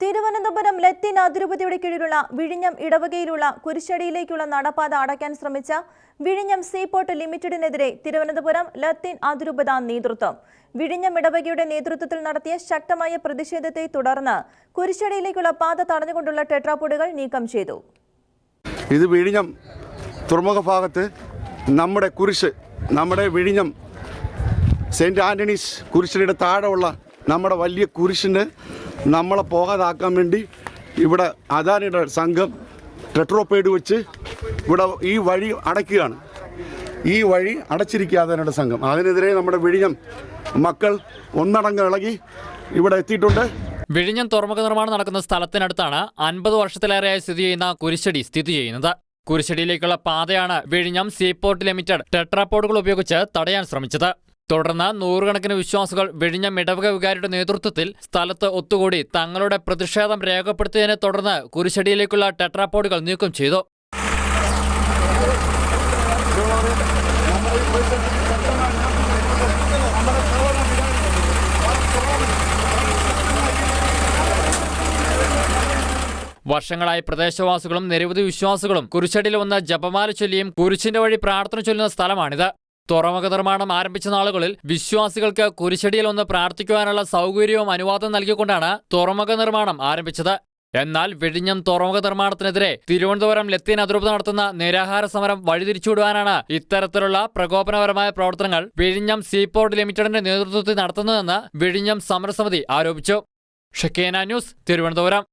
തിരുവനന്തപുരം ലത്തീൻ അതിരൂപതയുടെ കീഴിലുള്ള വിഴിഞ്ഞം ഇടവകയിലുള്ള കുരിശടിയിലേക്കുള്ള നടപ്പാത അടയ്ക്കാൻ ശ്രമിച്ച വിഴിഞ്ഞം സീപോർട്ട് ലിമിറ്റഡിനെതിരെ തിരുവനന്തപുരം ലത്തീൻ അതിരൂപത നേതൃത്വം. വിഴിഞ്ഞം ഇടവകയുടെ നേതൃത്വത്തിൽ നടത്തിയ ശക്തമായ പ്രതിഷേധത്തെ തുടർന്ന് കുരിശടിയിലേക്കുള്ള പാത തടഞ്ഞുകൊണ്ടുള്ള ടെട്രാപോഡുകൾ നീക്കം ചെയ്തു. ഇത് വിഴിഞ്ഞം തുറമുഖ ഭാഗത്ത് നമ്മുടെ കുരിശ് നമ്മുടെ വിഴിഞ്ഞം സെന്റ് ആന്റണീസ് കുരിശിയുടെ താഴെയുള്ള നമ്മുടെ വലിയ കുരിശിനെ നമ്മളെ പോകാതാക്കാൻ വേണ്ടി ഇവിടെ അദാനിയുടെ സംഘം ടെട്രോപേഡ് വെച്ച് ഇവിടെ ഈ വഴി അടയ്ക്കുകയാണ്. ഈ വഴി അടച്ചിരിക്കുക അദാനിയുടെ സംഘം. അതിനെതിരെ നമ്മുടെ വിഴിഞ്ഞം മക്കൾ ഒന്നടങ്കം ഇളകി ഇവിടെ എത്തിയിട്ടുണ്ട്. വിഴിഞ്ഞം തുറമുഖ നിർമ്മാണം നടക്കുന്ന സ്ഥലത്തിനടുത്താണ് അൻപത് വർഷത്തിലേറെയായി സ്ഥിതി ചെയ്യുന്ന കുരിശടി സ്ഥിതി ചെയ്യുന്നത്. കുരിശടിയിലേക്കുള്ള പാതയാണ് വിഴിഞ്ഞം സീപോർട്ട് ലിമിറ്റഡ് ടെട്രാപോഡുകൾ ഉപയോഗിച്ച് തടയാൻ ശ്രമിച്ചത്. തുടർന്ന് നൂറുകണക്കിന് വിശ്വാസികൾ വിഴിഞ്ഞ ഇടവക വികാരിയുടെ നേതൃത്വത്തിൽ സ്ഥലത്ത് ഒത്തുകൂടി തങ്ങളുടെ പ്രതിഷേധം രേഖപ്പെടുത്തിയതിനെ തുടർന്ന് കുരിശടിയിലേക്കുള്ള ടെട്രാപോഡുകൾ നീക്കം ചെയ്തു. വർഷങ്ങളായി പ്രദേശവാസികളും നിരവധി വിശ്വാസികളും കുരിശടിയിൽ വന്ന് ജപമാല ചൊല്ലിയും കുരിശിന്റെ വഴി പ്രാർത്ഥന ചൊല്ലുന്ന സ്ഥലമാണിത്. തുറമുഖ നിർമ്മാണം ആരംഭിച്ച നാളുകളിൽ വിശ്വാസികൾക്ക് കുരിശടിയിൽ ഒന്ന് പ്രാർത്ഥിക്കുവാനുള്ള സൗകര്യവും അനുവാദം നൽകിക്കൊണ്ടാണ് തുറമുഖ നിർമ്മാണം ആരംഭിച്ചത്. എന്നാൽ വിഴിഞ്ഞം തുറമുഖ നിർമ്മാണത്തിനെതിരെ തിരുവനന്തപുരം ലത്തീൻ അതിരൂപത നടത്തുന്ന നിരാഹാര സമരം വഴിതിരിച്ചുവിടുവാനാണ് ഇത്തരത്തിലുള്ള പ്രകോപനപരമായ പ്രവർത്തനങ്ങൾ വിഴിഞ്ഞം സീപോർട്ട് ലിമിറ്റഡിന്റെ നേതൃത്വത്തിൽ നടത്തുന്നതെന്ന് വിഴിഞ്ഞം സമരസമിതി ആരോപിച്ചു. ഷക്കേന ന്യൂസ് തിരുവനന്തപുരം.